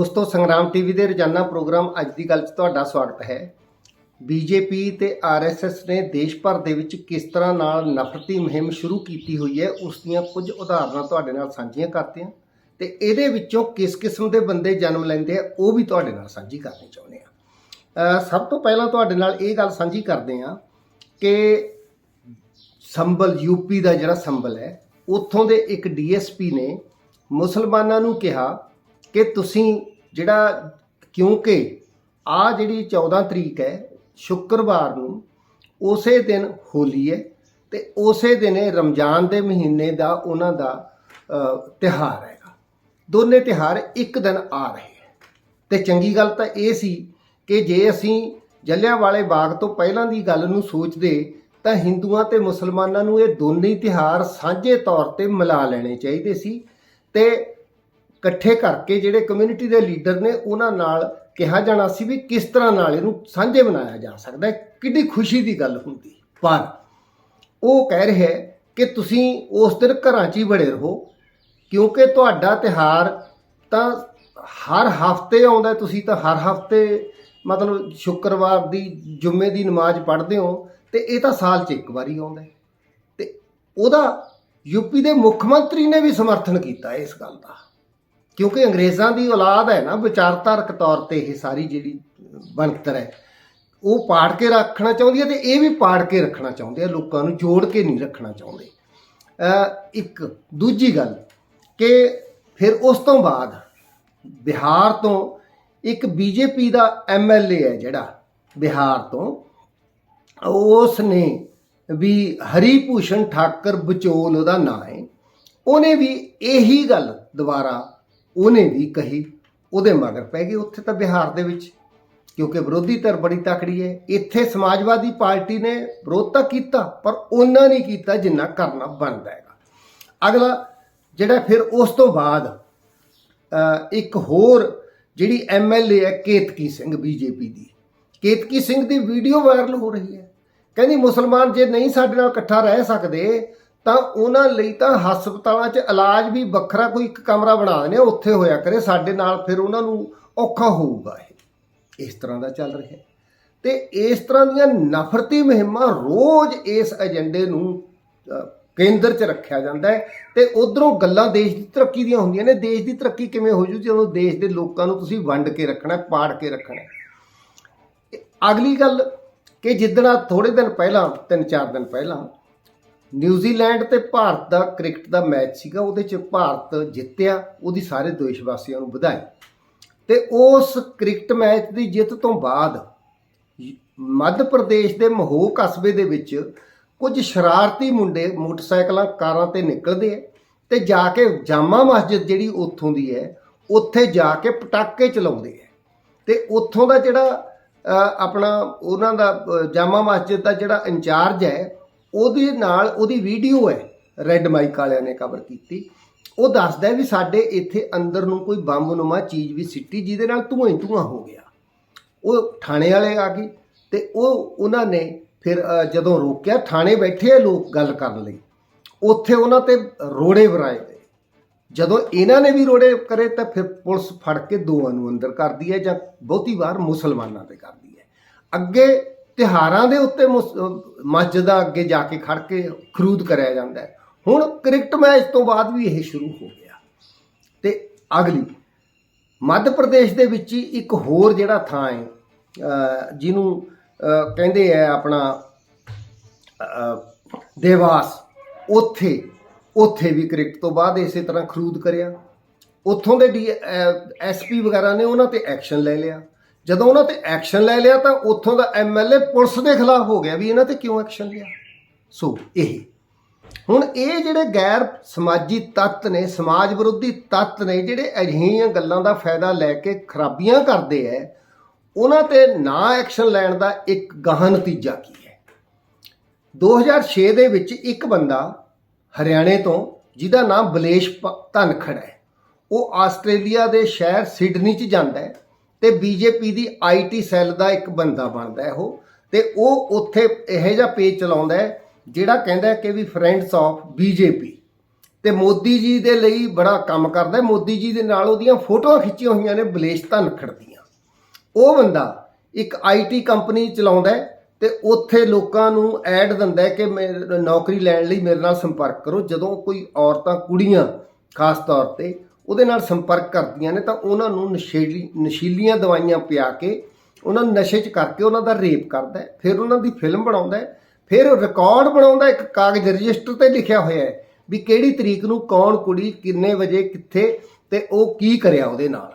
ਦੋਸਤੋ, ਸੰਗਰਾਮ ਟੀਵੀ ਦੇ ਰੋਜ਼ਾਨਾ ਪ੍ਰੋਗਰਾਮ ਅੱਜ ਦੀ ਗੱਲ 'ਚ ਤੁਹਾਡਾ ਸਵਾਗਤ ਹੈ। ਬੀਜੇਪੀ ਤੇ ਆਰਐਸਐਸ ਨੇ ਦੇਸ਼ ਭਰ ਦੇ ਵਿੱਚ ਕਿਸ ਤਰ੍ਹਾਂ ਨਾਲ ਨਫ਼ਰਤੀ ਮੁਹਿੰਮ ਸ਼ੁਰੂ ਕੀਤੀ ਹੋਈ ਹੈ, ਉਸ ਦੀਆਂ ਕੁਝ ਉਦਾਹਰਨਾਂ ਤੁਹਾਡੇ ਨਾਲ ਸਾਂਝੀਆਂ ਕਰਦੇ ਹਾਂ ਤੇ ਇਹਦੇ ਵਿੱਚੋਂ ਕਿਸ ਕਿਸਮ ਦੇ ਬੰਦੇ ਜਨਮ ਲੈਂਦੇ ਆ, ਉਹ ਵੀ ਤੁਹਾਡੇ ਨਾਲ ਸਾਂਝੀ ਕਰਨੀ ਚਾਹੁੰਦੇ ਆ। ਸਭ ਤੋਂ ਪਹਿਲਾਂ ਤੁਹਾਡੇ ਨਾਲ ਇਹ ਗੱਲ ਸਾਂਝੀ ਕਰਦੇ ਹਾਂ ਕਿ ਸੰਬਲ ਯੂਪੀ ਦਾ ਜਿਹੜਾ ਸੰਬਲ ਹੈ, ਉੱਥੋਂ ਦੇ ਇੱਕ ਡੀਐਸਪੀ ਨੇ ਮੁਸਲਮਾਨਾਂ ਨੂੰ ਕਿਹਾ ਕਿ ਤੁਸੀਂ ਜਿਹੜਾ ਕਿਉਂਕਿ ਆ ਜਿਹੜੀ 14 ਤਰੀਕ ਹੈ ਸ਼ੁੱਕਰਵਾਰ ਨੂੰ ਉਸੇ ਦਿਨ ਹੋਲੀ ਹੈ ਤੇ ਉਸੇ ਦਿਨ ਇਹ ਰਮਜ਼ਾਨ ਦੇ ਮਹੀਨੇ ਦਾ ਉਹਨਾਂ ਦਾ ਅ, ਤਿਉਹਾਰ ਹੈਗਾ। ਦੋਨੇ ਤਿਉਹਾਰ ਇੱਕ ਦਿਨ ਆ ਰਹੇ ਹੈ। ਤੇ ਚੰਗੀ ਗੱਲ ਤਾਂ ਇਹ ਸੀ ਕਿ ਜੇ ਅਸੀਂ ਜਲਿਆਂਵਾਲੇ ਬਾਗ ਤੋਂ ਪਹਿਲਾਂ ਦੀ ਗੱਲ ਨੂੰ ਸੋਚਦੇ ਤਾਂ ਹਿੰਦੂਆਂ ਤੇ ਮੁਸਲਮਾਨਾਂ ਨੂੰ ਇਹ ਦੋਨੇ ਹੀ ਤਿਉਹਾਰ ਸਾਂਝੇ ਤੌਰ ਤੇ ਮਿਲਾ ਲੈਣੇ ਚਾਹੀਦੇ ਸੀ। ਤੇ ਇਕੱਠੇ ਕਰਕੇ ਜਿਹੜੇ ਕਮਿਊਨਿਟੀ ਦੇ ਲੀਡਰ ਨੇ ਉਹਨਾਂ ਨਾਲ ਕਿਹਾ ਜਾਣਾ ਸੀ ਵੀ ਕਿਸ ਤਰ੍ਹਾਂ ਨਾਲ ਇਹਨੂੰ ਸਾਂਝੇ ਬਣਾਇਆ ਜਾ ਸਕਦਾ ਹੈ। ਕਿੰਨੀ ਖੁਸ਼ੀ ਦੀ ਗੱਲ ਹੁੰਦੀ। ਪਰ ਉਹ ਕਹਿ ਰਿਹਾ ਕਿ ਤੁਸੀਂ ਉਸ ਦਿਨ ਘਰਾਂ 'ਚ ਹੀ ਬੜੇ ਰਹੋ, ਕਿਉਂਕਿ ਤੁਹਾਡਾ ਤਿਹਾਰ ਤਾਂ ਹਰ ਹਫ਼ਤੇ ਆਉਂਦਾ ਤੁਸੀਂ ਤਾਂ ਹਰ ਹਫ਼ਤੇ ਮਤਲਬ ਸ਼ੁੱਕਰਵਾਰ ਦੀ, ਜੁਮੇ ਦੀ ਨਮਾਜ਼ ਪੜ੍ਹਦੇ ਹੋ ਤੇ ਇਹ ਤਾਂ ਸਾਲ 'ਚ ਇੱਕ ਵਾਰੀ ਆਉਂਦਾ ਹੈ। ਤੇ ਉਹਦਾ ਯੂਪੀ ਦੇ ਮੁੱਖ ਮੰਤਰੀ ਨੇ ਵੀ ਸਮਰਥਨ ਕੀਤਾ ਇਸ ਗੱਲ ਦਾ। ਕਿਉਂਕਿ ਅੰਗਰੇਜ਼ਾਂ ਦੀ ਔਲਾਦ ਹੈ ਨਾ, ਵਿਚਾਰਧਾਰਕ ਤੌਰ ਤੇ ਇਹ ਸਾਰੀ ਜਿਹੜੀ ਬਣਤਰ ਹੈ, ਉਹ ਪਾੜ ਕੇ ਰੱਖਣਾ ਚਾਹੁੰਦੀ ਹੈ ਤੇ ਇਹ ਵੀ ਪਾੜ ਕੇ ਰੱਖਣਾ ਚਾਹੁੰਦੇ ਆ, ਲੋਕਾਂ ਨੂੰ ਜੋੜ ਕੇ ਨਹੀਂ ਰੱਖਣਾ ਚਾਹੁੰਦੇ। ਇੱਕ ਦੂਜੀ ਗੱਲ ਕਿ ਫਿਰ ਉਸ ਤੋਂ ਬਾਅਦ ਬਿਹਾਰ ਤੋਂ ਇੱਕ ਬੀਜੇਪੀ ਦਾ ਐਮਐਲਏ ਹੈ ਜਿਹੜਾ, ਬਿਹਾਰ ਤੋਂ ਉਸ ਨੇ ਵੀ ਹਰੀਭੂਸ਼ਣ ਠਾਕਰ ਬਚੋਲ ਉਹਦਾ ਨਾਂ ਹੈ। ਉਹਨੇ ਵੀ ਇਹੀ ਗੱਲ ਦੁਬਾਰਾ ਉਹਨੇ ਵੀ ਕਹੀ, ਉਹਦੇ ਮਗਰ ਪੈ ਗਏ ਉੱਥੇ ਤਾਂ ਬਿਹਾਰ ਦੇ ਵਿੱਚ। ਕਿਉਂਕਿ ਵਿਰੋਧੀ ਧਿਰ ਬੜੀ ਤਕੜੀ ਹੈ। ਇੱਥੇ ਸਮਾਜਵਾਦੀ ਪਾਰਟੀ ਨੇ ਵਿਰੋਧ ਤਾਂ ਕੀਤਾ, ਪਰ ਉਹਨਾਂ ਨਹੀਂ ਕੀਤਾ ਜਿੰਨਾ ਕਰਨਾ ਬਣਦਾ ਹੈਗਾ। ਅਗਲਾ, ਜਿਹੜਾ ਫਿਰ ਉਸ ਤੋਂ ਬਾਅਦ ਇੱਕ ਹੋਰ ਜਿਹੜੀ ਐਮਐਲਏ ਹੈ, ਕੇਤਕੀ ਸਿੰਘ ਬੀਜੇਪੀ ਦੀ। ਕੇਤਕੀ ਸਿੰਘ ਦੀ ਵੀਡੀਓ ਵਾਇਰਲ ਹੋ ਰਹੀ ਹੈ। ਕਹਿੰਦੀ, ਮੁਸਲਮਾਨ ਜੇ ਨਹੀਂ ਸਾਡੇ ਨਾਲ ਇਕੱਠਾ ਰਹਿ ਸਕਦੇ ਤਾਂ ਉਹਨਾਂ ਲਈ ਤਾਂ ਹਸਪਤਾਲਾਂ 'ਚ ਇਲਾਜ ਵੀ ਵੱਖਰਾ ਕੋਈ ਇੱਕ ਕਮਰਾ ਬਣਾ ਦਿੰਦੇ ਆ, ਉੱਥੇ ਹੋਇਆ ਕਰੇ, ਸਾਡੇ ਨਾਲ ਫਿਰ ਉਹਨਾਂ ਨੂੰ ਔਖਾ ਹੋਊਗਾ ਇਹ। ਇਸ ਤਰ੍ਹਾਂ ਦਾ ਚੱਲ ਰਿਹਾ ਹੈ। ਤੇ ਇਸ ਤਰ੍ਹਾਂ ਦੀਆਂ ਨਫ਼ਰਤੀ ਮੁਹਿੰਮਾਂ ਰੋਜ਼ ਇਸ ਏਜੰਡੇ ਨੂੰ ਕੇਂਦਰ 'ਚ ਰੱਖਿਆ ਜਾਂਦਾ ਹੈ ਤੇ ਉਧਰੋਂ ਗੱਲਾਂ ਦੇਸ਼ ਦੀ ਤਰੱਕੀ ਦੀਆਂ ਹੁੰਦੀਆਂ ਨੇ। ਦੇਸ਼ ਦੀ ਤਰੱਕੀ ਕਿਵੇਂ ਹੋ ਜੂ ਜਦੋਂ ਦੇਸ਼ ਦੇ ਲੋਕਾਂ ਨੂੰ ਤੁਸੀਂ ਵੰਡ ਕੇ ਰੱਖਣਾ, ਪਾੜ ਕੇ ਰੱਖਣਾ ਅਗਲੀ ਗੱਲ ਕਿ ਜਿੱਦਣਾ ਥੋੜੇ ਦਿਨ ਪਹਿਲਾਂ, ਤਿੰਨ ਚਾਰ ਦਿਨ ਪਹਿਲਾਂ ਨਿਊਜ਼ੀਲੈਂਡ ਤੇ ਭਾਰਤ ਦਾ ਕ੍ਰਿਕਟ ਦਾ ਮੈਚ ਸੀਗਾ, ਉਹਦੇ 'ਚ ਭਾਰਤ ਜਿੱਤਿਆ, ਉਹਦੀ ਸਾਰੇ ਦੇਸ਼ ਵਾਸੀਆਂ ਨੂੰ ਵਧਾਈ। ਤੇ ਉਸ ਕ੍ਰਿਕਟ ਮੈਚ ਦੀ ਜਿੱਤ ਤੋਂ ਬਾਅਦ ਮੱਧ ਪ੍ਰਦੇਸ਼ ਦੇ ਮਹੋ ਕਸਬੇ ਦੇ ਵਿੱਚ ਕੁਝ ਸ਼ਰਾਰਤੀ ਮੁੰਡੇ ਮੋਟਰਸਾਈਕਲਾਂ, ਕਾਰਾਂ ਤੇ ਨਿਕਲਦੇ ਆ ਤੇ ਜਾ ਕੇ ਜਾਮਾ ਮਸਜਿਦ ਜਿਹੜੀ ਉੱਥੋਂ ਦੀ ਹੈ, ਉੱਥੇ ਜਾ ਕੇ ਪਟਾਕੇ ਚਲਾਉਂਦੇ ਆ। ਤੇ ਉੱਥੋਂ ਦਾ ਜਿਹੜਾ ਆਪਣਾ ਉਹਨਾਂ ਦਾ ਜਾਮਾ ਮਸਜਿਦ ਦਾ ਜਿਹੜਾ ਇੰਚਾਰਜ ਹੈ ਉਹਦੇ ਨਾਲ ਉਹਦੀ ਵੀਡੀਓ ਹੈ ਰੈੱਡ ਮਾਈਕ ਵਾਲਿਆਂ ਨੇ ਕਵਰ ਕੀਤੀ। ਉਹ ਦੱਸਦਾ ਵੀ ਸਾਡੇ ਇੱਥੇ ਅੰਦਰ ਨੂੰ ਕੋਈ ਬੰਬ ਨੁਮਾ ਚੀਜ਼ ਵੀ ਸਿੱਟੀ, ਜਿਹਦੇ ਨਾਲ ਧੂਆਂ ਹੀ ਹੋ ਗਿਆ। ਉਹ ਥਾਣੇ ਵਾਲੇ ਆ ਗਏ ਤੇ ਉਹ, ਉਹਨਾਂ ਨੇ ਫਿਰ ਜਦੋਂ ਰੋਕਿਆ, ਥਾਣੇ ਬੈਠੇ ਆ ਲੋਕ ਗੱਲ ਕਰਨ ਲਈ। ਉੱਥੇ ਉਹਨਾਂ ਤੇ ਰੋੜੇ ਵਰਾਏ ਗਏ। ਜਦੋਂ ਇਹਨਾਂ ਨੇ ਵੀ ਰੋੜੇ ਕਰੇ ਤਾਂ ਫਿਰ ਪੁਲਿਸ ਫੜ ਕੇ ਦੋਵਾਂ ਨੂੰ ਅੰਦਰ ਕਰਦੀ ਹੈ ਜਾਂ ਬਹੁਤੀ ਵਾਰ ਮੁਸਲਮਾਨਾਂ ਤੇ ਕਰਦੀ ਹੈ। ਅੱਗੇ ਤਿਹਾਰਾਂ ਦੇ ਉੱਤੇ ਮੁਸ- ਮਸਜਿਦਾਂ ਅੱਗੇ ਜਾ ਕੇ ਖੜ ਕੇ ਖਰੂਦ ਕਰਿਆ ਜਾਂਦਾ ਹੈ। ਹੁਣ ਕ੍ਰਿਕਟ ਮੈਚ ਤੋਂ ਬਾਅਦ ਵੀ ਇਹ ਸ਼ੁਰੂ ਹੋ ਗਿਆ। ਤੇ ਅਗਲੀ, ਮੱਧ ਪ੍ਰਦੇਸ਼ ਦੇ ਵਿੱਚ ਹੀ ਇੱਕ ਹੋਰ ਜਿਹੜਾ ਥਾਂ ਹੈ ਜਿਹਨੂੰ ਕਹਿੰਦੇ ਆ ਆਪਣਾ ਦੇਵਾਸ, ਉੱਥੇ ਉੱਥੇ ਵੀ ਕ੍ਰਿਕਟ ਤੋਂ ਬਾਅਦ ਇਸੇ ਤਰ੍ਹਾਂ ਖਰੂਦ ਕਰਿਆ। ਉੱਥੋਂ ਦੇ ਡੀ ਐਸਪੀ ਵਗੈਰਾ ਨੇ ਉਹਨਾਂ ਤੇ ਐਕਸ਼ਨ ਲੈ ਲਿਆ। ਜਦੋਂ ਉਹਨਾਂ ਤੇ ਐਕਸ਼ਨ ਲੈ ਲਿਆ ਤਾਂ ਉੱਥੋਂ ਦਾ ਐਮਐਲਏ ਪੁਲਿਸ ਦੇ ਖਿਲਾਫ ਹੋ ਗਿਆ ਵੀ ਇਹਨਾਂ ਤੇ ਕਿਉਂ ਐਕਸ਼ਨ ਲਿਆ? ਸੋ ਇਹ। ਹੁਣ ਇਹ ਜਿਹੜੇ ਗੈਰ ਸਮਾਜੀ ਤੱਤ ਨੇ, ਸਮਾਜ ਵਿਰੋਧੀ ਤੱਤ ਨੇ, ਜਿਹੜੇ ਅਜਿਹੀਆਂ ਗੱਲਾਂ ਦਾ ਫਾਇਦਾ ਲੈ ਕੇ ਖਰਾਬੀਆਂ ਕਰਦੇ ਐ, ਉਹਨਾਂ ਤੇ ਨਾ ਐਕਸ਼ਨ ਲੈਣ ਦਾ ਇੱਕ ਗਾਹਾਂ ਨਤੀਜਾ ਕੀ ਹੈ 2006 ਦੇ ਵਿੱਚ ਇੱਕ ਬੰਦਾ ਹਰਿਆਣੇ ਤੋਂ, ਜਿਹਦਾ ਨਾਮ ਬਲੇਸ਼ ਪ- ਧਨਖੜ ਹੈ ਉਹ ਆਸਟ੍ਰੇਲੀਆ ਦੇ ਸ਼ਹਿਰ ਸਿਡਨੀ 'ਚ ਜਾਂਦਾ ਹੈ ਤੇ ਬੀਜੇਪੀ ਦੀ ਆਈਟੀ ਸੈੱਲ ਦਾ ਇੱਕ ਬੰਦਾ ਬਣਦਾ ਹੈ ਉਹ। ਤੇ ਉਹ ਉੱਥੇ ਇਹੋ ਜਿਹਾ ਪੇਜ ਚਲਾਉਂਦਾ ਹੈ ਜਿਹੜਾ ਕਹਿੰਦਾ ਕਿ ਵੀ ਫਰੈਂਡਸ ਆਫ ਬੀਜੇਪੀ। ਤੇ ਮੋਦੀ ਜੀ ਦੇ ਲਈ ਬੜਾ ਕੰਮ ਕਰਦਾ ਹੈ। ਮੋਦੀ ਜੀ ਦੇ ਨਾਲ ਉਹਦੀਆਂ ਫੋਟੋਆਂ ਖਿੱਚੀਆਂ ਹੋਈਆਂ ਨੇ ਬਲੇਸ਼ ਧਨਖੜ ਦੀਆਂ। ਉਹ ਬੰਦਾ ਇੱਕ ਆਈਟੀ ਕੰਪਨੀ ਚਲਾਉਂਦਾ ਹੈ ਤੇ ਉੱਥੇ ਲੋਕਾਂ ਨੂੰ ਐਡ ਦਿੰਦਾ ਹੈ ਕਿ ਮੇਰੇ- ਨੌਕਰੀ ਲੈਣ ਲਈ ਮੇਰੇ ਨਾਲ ਸੰਪਰਕ ਕਰੋ। ਜਦੋਂ ਕੋਈ ਔਰਤਾਂ ਕੁੜੀਆਂ, ਖਾਸ ਤੌਰ ਤੇ ਉਹਦੇ ਨਾਲ ਸੰਪਰਕ ਕਰਦੀਆਂ ਨੇ ਤਾਂ ਉਹਨਾਂ ਨੂੰ ਨਸ਼ੀਲੀ ਨਸ਼ੀਲੀਆਂ ਦਵਾਈਆਂ ਪਿਆ ਕੇ ਉਹਨਾਂ ਨੂੰ ਨਸ਼ੇ 'ਚ ਕਰਕੇ ਉਹਨਾਂ ਦਾ ਰੇਪ ਕਰਦਾ ਫਿਰ ਉਹਨਾਂ ਦੀ ਫਿਲਮ ਬਣਾਉਂਦਾ ਫਿਰ ਰਿਕਾਰਡ ਬਣਾਉਂਦਾ ਇੱਕ ਕਾਗਜ਼ ਰਜਿਸਟਰ ਤੇ ਲਿਖਿਆ ਹੋਇਆ ਹੈ ਵੀ ਕਿਹੜੀ ਤਰੀਕ ਨੂੰ ਕੌਣ ਕੁੜੀ ਕਿੰਨੇ ਵਜੇ ਕਿੱਥੇ ਤੇ ਉਹ ਕੀ ਕਰਿਆ ਉਹਦੇ ਨਾਲ।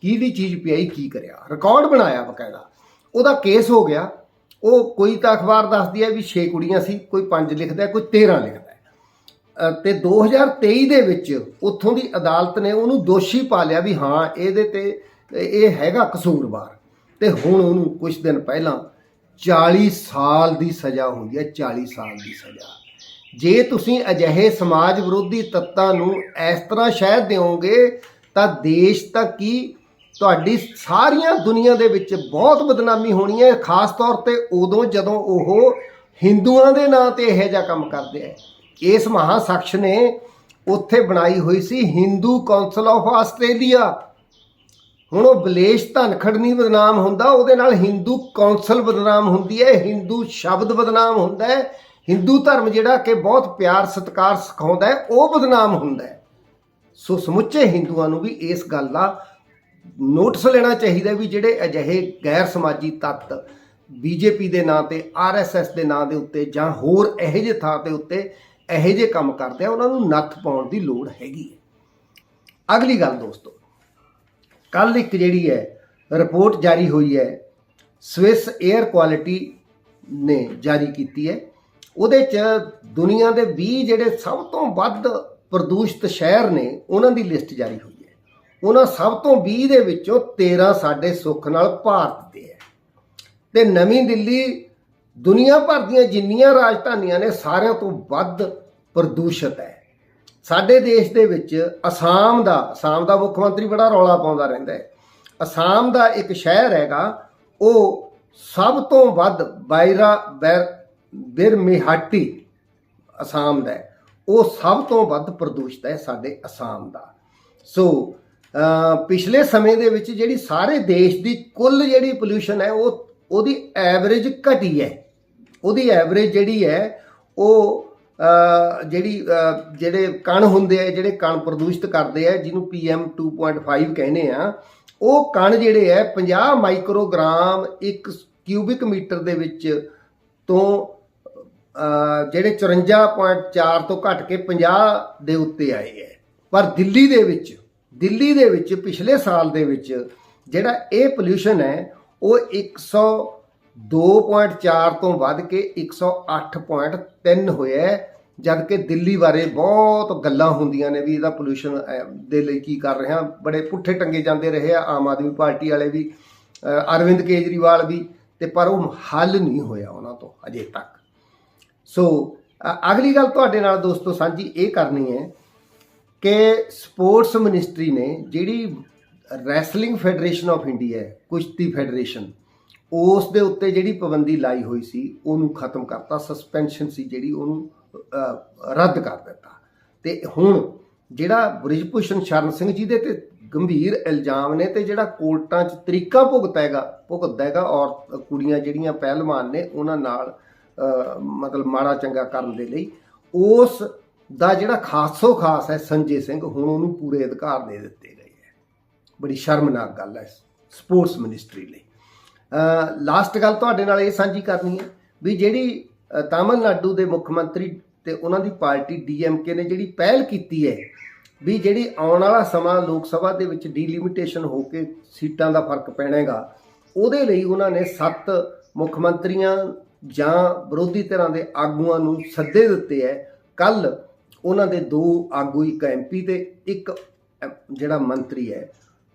ਕਿਹਦੀ ਚੀਜ਼ ਪਿਆਈ, ਕੀ ਕਰਿਆ। ਰਿਕਾਰਡ ਬਣਾਇਆ ਬਕਾਇਦਾ। ਉਹਦਾ ਕੇਸ ਹੋ ਗਿਆ। ਉਹ ਕੋਈ ਤਾਂ ਅਖਬਾਰ ਦੱਸਦੀ ਹੈ ਵੀ 6 ਕੁੜੀਆਂ ਸੀ, ਕੋਈ 5 ਲਿਖਦਾ, ਕੋਈ 13 ਲਿਖਦਾ। ਤੇ 2023 ਦੇ ਵਿੱਚ ਉੱਥੋਂ ਦੀ ਅਦਾਲਤ ਨੇ ਉਹਨੂੰ ਦੋਸ਼ੀ ਪਾ ਲਿਆ ਵੀ ਹਾਂ, ਇਹਦੇ ਤੇ ਇਹ ਹੈਗਾ ਕਸੂਰਵਾਰ। ਤੇ ਹੁਣ ਉਹਨੂੰ ਕੁਝ ਦਿਨ ਪਹਿਲਾਂ 40 ਸਾਲ ਦੀ ਸਜ਼ਾ ਹੋਈ ਹੈ 40 ਸਾਲ ਦੀ ਸਜ਼ਾ। ਜੇ ਤੁਸੀਂ ਅਜਿਹੇ ਸਮਾਜ ਵਿਰੋਧੀ ਤੱਤਾਂ ਨੂੰ ਇਸ ਤਰ੍ਹਾਂ ਸ਼ਹਿ ਦਿਓਗੇ, ਤਾਂ ਦੇਸ਼ ਤਾਂ ਕੀ ਤੁਹਾਡੀ ਸਾਰੀਆਂ ਦੁਨੀਆ ਦੇ ਵਿੱਚ ਬਹੁਤ ਬਦਨਾਮੀ ਹੋਣੀ ਹੈ, ਖਾਸ ਤੌਰ ਤੇ ਉਦੋਂ ਜਦੋਂ ਉਹ ਹਿੰਦੂਆਂ ਦੇ ਨਾਂ ਤੇ ਇਹੋ ਜਿਹਾ ਕੰਮ ਕਰਦੇ ਆ। ਇਸ ਮਹਾ ਸ਼ਖਸ ਨੇ ਉੱਥੇ ਬਣਾਈ ਹੋਈ ਸੀ ਹਿੰਦੂ ਕਾਉਂਸਲ ਆਫ ਆਸਟ੍ਰੇਲੀਆ ਹੁਣ ਉਹ ਬਲੇਸ਼ ਧਨਖੜ ਨਹੀਂ ਬਦਨਾਮ ਹੁੰਦਾ, ਉਹਦੇ ਨਾਲ ਹਿੰਦੂ ਕਾਉਂਸਲ ਬਦਨਾਮ ਹੁੰਦੀ ਹੈ ਹਿੰਦੂ ਸ਼ਬਦ ਬਦਨਾਮ ਹੁੰਦਾ ਹੈ। ਹਿੰਦੂ ਧਰਮ ਜਿਹੜਾ ਕਿ ਬਹੁਤ ਪਿਆਰ, ਸਤਿਕਾਰ ਸਿਖਾਉਂਦਾ ਹੈ, ਉਹ ਬਦਨਾਮ ਹੁੰਦਾ ਹੈ। ਸੋ ਸਮੁੱਚੇ ਹਿੰਦੂਆਂ ਨੂੰ ਵੀ ਇਸ ਗੱਲ ਦਾ ਨੋਟਿਸ ਲੈਣਾ ਚਾਹੀਦਾ ਵੀ ਜਿਹੜੇ ਅਜਿਹੇ ਗੈਰ ਸਮਾਜੀ ਤੱਤ ਬੀਜੇਪੀ ਦੇ ਨਾਂ ਤੇ ਆਰਐਸਐਸ ਦੇ ਨਾਂ ਦੇ ਉੱਤੇ ਜਾਂ ਹੋਰ ਇਹੋ ਜਿਹੇ ਥਾਂ ਤੇ ਉੱਤੇ ਇਹੋ ਜਿਹੇ ਕੰਮ ਕਰਦੇ ਆ, ਉਹਨਾਂ ਨੂੰ ਨੱਥ ਪਾਉਣ ਦੀ ਲੋੜ ਹੈਗੀ ਹੈ। ਅਗਲੀ ਗੱਲ ਦੋਸਤੋ ਕੱਲ ਇੱਕ ਜਿਹੜੀ ਹੈ, ਰਿਪੋਰਟ ਜਾਰੀ ਹੋਈ ਹੈ, ਸਵਿਸ 에ਅਰ ਕੁਆਲਿਟੀ ਨੇ ਜਾਰੀ ਕੀਤੀ ਹੈ। ਉਹਦੇ ਚ ਦੁਨੀਆ ਦੇ 20 ਜਿਹੜੇ ਸਭ ਤੋਂ ਵੱਧ ਪ੍ਰਦੂਸ਼ਿਤ ਸ਼ਹਿਰ ਨੇ, ਉਹਨਾਂ ਦੀ ਲਿਸਟ ਜਾਰੀ ਹੋਈ ਹੈ। ਉਹਨਾਂ ਸਭ ਤੋਂ 20 ਦੇ ਵਿੱਚੋਂ 13 ਸਾਡੇ ਸੁੱਖ ਨਾਲ ਭਾਰਤ ਦੇ ਹੈ। ਤੇ ਨਵੀਂ ਦਿੱਲੀ ਦੁਨੀਆ ਭਰ ਦੀਆਂ ਜਿੰਨੀਆਂ ਰਾਜਧਾਨੀਆਂ ਨੇ ਸਾਰਿਆਂ ਤੋਂ ਵੱਧ ਪ੍ਰਦੂਸ਼ਿਤ ਹੈ। ਸਾਡੇ ਦੇਸ਼ ਦੇ ਵਿੱਚ ਅਸਾਮ ਦਾ ਅਸਾਮ ਦਾ ਮੁੱਖ ਮੰਤਰੀ ਬੜਾ ਰੌਲਾ ਪਾਉਂਦਾ ਰਹਿੰਦਾ ਹੈ। ਅਸਾਮ ਦਾ ਇੱਕ ਸ਼ਹਿਰ ਹੈਗਾ, ਉਹ ਸਭ ਤੋਂ ਵੱਧ ਬਾਇਰਾ ਬੈਰ, ਬਿਰਮਿਹਾਟੀ ਅਸਾਮ ਦਾ ਉਹ ਸਭ ਤੋਂ ਵੱਧ ਪ੍ਰਦੂਸ਼ਿਤ ਹੈ ਸਾਡੇ ਅਸਾਮ ਦਾ। ਸੋ ਪਿਛਲੇ ਸਮੇਂ ਦੇ ਵਿੱਚ ਜਿਹੜੀ ਸਾਰੇ ਦੇਸ਼ ਦੀ ਕੁੱਲ ਜਿਹੜੀ ਪੋਲੂਸ਼ਨ ਹੈ, ਉਹ, ਉਹਦੀ ਐਵਰੇਜ ਘਟੀ ਹੈ। ਉਹਦੀ ਐਵਰੇਜ ਜਿਹੜੀ ਹੈ ਉਹ ਜਿਹੜੀ ਜਿਹੜੇ ਕਣ ਹੁੰਦੇ ਆ ਜਿਹੜੇ ਕਣ ਪ੍ਰਦੂਸ਼ਿਤ ਕਰਦੇ ਆ ਜਿਹਨੂੰ PM 2.5 ਕਹਿੰਦੇ ਆ ਉਹ ਕਣ ਜਿਹੜੇ ਆ 50 ਮਾਈਕਰੋਗ੍ਰਾਮ ਇੱਕ ਕਿਊਬਿਕ ਮੀਟਰ ਦੇ ਵਿੱਚ ਤੋਂ ਅ, ਜਿਹੜੇ 54.4 ਤੋਂ ਘਟ ਕੇ 50 ਦੇ ਉੱਤੇ ਆਏ ਹੈ। ਪਰ ਦਿੱਲੀ ਦੇ ਵਿੱਚ ਦਿੱਲੀ ਦੇ ਵਿੱਚ ਪਿਛਲੇ ਸਾਲ ਦੇ ਵਿੱਚ ਜਿਹੜਾ ਇਹ ਪੋਲੂਸ਼ਨ ਹੈ ਉਹ 102.4 ਤੋਂ ਵੱਧ ਕੇ 108.3 ਹੋਇਆ ਹੈ ਜਦ ਕਿ ਦਿੱਲੀ ਬਾਰੇ ਬਹੁਤ ਗੱਲਾਂ ਹੁੰਦੀਆਂ ਨੇ ਵੀ ਇਹਦਾ ਪੋਲੂਸ਼ਨ ਦੇ ਲਈ ਕੀ ਕਰ ਰਿਹਾ। ਬੜੇ ਪੁੱਠੇ ਟੰਗੇ ਜਾਂਦੇ ਰਹੇ ਆ, ਆਮ ਆਦਮੀ ਪਾਰਟੀ ਵਾਲੇ ਵੀ ਅਰਵਿੰਦ ਕੇਜਰੀਵਾਲ ਵੀ, ਤੇ ਪਰ ਉਹ ਹੱਲ ਨਹੀਂ ਹੋਇਆ ਉਹਨਾਂ ਤੋਂ ਅਜੇ ਤੱਕ। ਸੋ ਅਗਲੀ ਗੱਲ ਤੁਹਾਡੇ ਨਾਲ ਦੋਸਤੋ ਸਾਂਝੀ ਇਹ ਕਰਨੀ ਹੈ ਕਿ ਸਪੋਰਟਸ ਮਿਨਿਸਟਰੀ ਨੇ ਜਿਹੜੀ ਰੈਸਲਿੰਗ ਫੈਡਰੇਸ਼ਨ ਆਫ ਇੰਡੀਆ ਹੈ, ਕੁਸ਼ਤੀ ਫੈਡਰੇਸ਼ਨ ਉਸ ਦੇ ਉੱਤੇ ਜਿਹੜੀ ਪਾਬੰਦੀ ਲਾਈ ਹੋਈ ਸੀ, ਉਹਨੂੰ ਖਤਮ ਕਰਤਾ ਸਸਪੈਂਸ਼ਨ ਸੀ ਜਿਹੜੀ ਉਹਨੂੰ ਰੱਦ ਕਰ ਦਿੱਤਾ। ਤੇ ਹੁਣ ਜਿਹੜਾ ਬ੍ਰਿਜਭੂਸ਼ਣ ਸ਼ਰਨ ਸਿੰਘ ਜੀ ਦੇ ਤੇ ਗੰਭੀਰ ਇਲਜ਼ਾਮ ਨੇ ਤੇ ਜਿਹੜਾ ਕੋਰਟਾਂ 'ਚ ਤਰੀਕਾ ਭੁਗਤਾ ਹੈਗਾ, ਭੁਗਤਦਾ ਹੈਗਾ, ਔਰ ਕੁੜੀਆਂ ਜਿਹੜੀਆਂ ਪਹਿਲਵਾਨ ਨੇ, ਉਹਨਾਂ ਨਾਲ ਮਤਲਬ ਮਾੜਾ ਚੰਗਾ ਕਰਨ ਦੇ ਲਈ, ਉਸ ਦਾ ਜਿਹੜਾ ਖਾਸੋ ਖਾਸ ਹੈ ਸੰਜੇ ਸਿੰਘ, ਹੁਣ ਉਹਨੂੰ ਪੂਰੇ ਅਧਿਕਾਰ ਦੇ ਦਿੱਤੇ ਗਏ ਹੈ। ਬੜੀ ਸ਼ਰਮਨਾਕ ਗੱਲ ਹੈ ਸਪੋਰਟਸ ਮਿਨਿਸਟਰੀ ਲਈ। ਲਾਸਟ ਗੱਲ ਤੁਹਾਡੇ ਨਾਲ ਇਹ ਸਾਂਝੀ ਕਰਨੀ ਹੈ ਵੀ ਜਿਹੜੀ ਤਾਮਿਲਨਾਡੂ ਦੇ ਮੁੱਖ ਮੰਤਰੀ ਤੇ ਉਹਨਾਂ ਦੀ ਪਾਰਟੀ ਡੀਐਮਕੇ ਨੇ ਜਿਹੜੀ ਪਹਿਲ ਕੀਤੀ ਹੈ ਵੀ ਜਿਹੜੀ ਆਉਣ ਵਾਲਾ ਸਮਾਂ ਲੋਕ ਸਭਾ ਦੇ ਵਿੱਚ ਡੀਲਿਮਿਟੇਸ਼ਨ ਹੋ ਕੇ ਸੀਟਾਂ ਦਾ ਫ਼ਰਕ ਪੈਣੇਗਾ, ਉਹਦੇ ਲਈ ਉਹਨਾਂ ਨੇ ਸੱਤ ਮੁੱਖ ਮੰਤਰੀਆਂ ਜਾਂ ਵਿਰੋਧੀ ਧਿਰਾਂ ਦੇ ਆਗੂਆਂ ਨੂੰ ਸੱਦੇ ਦਿੱਤੇ ਹੈ। ਕੱਲ ਉਹਨਾਂ ਦੇ ਦੋ ਆਗੂ, ਇੱਕ ਐਮਪੀ ਤੇ ਇੱਕ ਜਿਹੜਾ ਮੰਤਰੀ ਹੈ,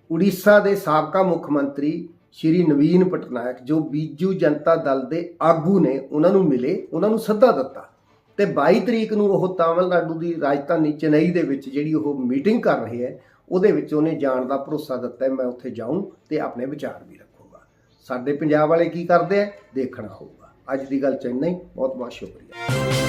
ਉੜੀਸਾ ਦੇ ਸਾਬਕਾ ਮੁੱਖ ਮੰਤਰੀ ਸ਼੍ਰੀ ਨਵੀਨ ਪਟਨਾਇਕ ਜੋ ਬੀਜੂ ਜਨਤਾ ਦਲ ਦੇ ਆਗੂ ਨੇ, ਉਹਨਾਂ ਨੂੰ ਮਿਲੇ, ਉਹਨਾਂ ਨੂੰ ਸੱਦਾ ਦਿੱਤਾ ਤੇ 22 ਤਰੀਕ ਨੂੰ ਉਹ ਤਾਮਿਲਨਾਡੂ ਦੀ ਰਾਜਧਾਨੀ ਚੇਨਈ ਦੇ ਵਿੱਚ ਜਿਹੜੀ ਉਹ ਮੀਟਿੰਗ ਕਰ ਰਹੇ ਹੈ, ਉਹਦੇ ਵਿੱਚ ਉਹਨੇ ਜਾਣ ਦਾ ਭਰੋਸਾ ਦਿੱਤਾ, ਮੈਂ ਉੱਥੇ ਜਾਊਂ ਤੇ ਆਪਣੇ ਵਿਚਾਰ ਵੀ ਰੱਖੂਗਾ। ਸਾਡੇ ਪੰਜਾਬ ਵਾਲੇ ਕੀ ਕਰਦੇ ਆ? ਦੇਖਣਾ ਹੋਊਗਾ। ਅੱਜ ਦੀ ਗੱਲ ਚੈਨਈ ਬਹੁਤ ਬਹੁਤ ਸ਼ੁਕਰੀਆ।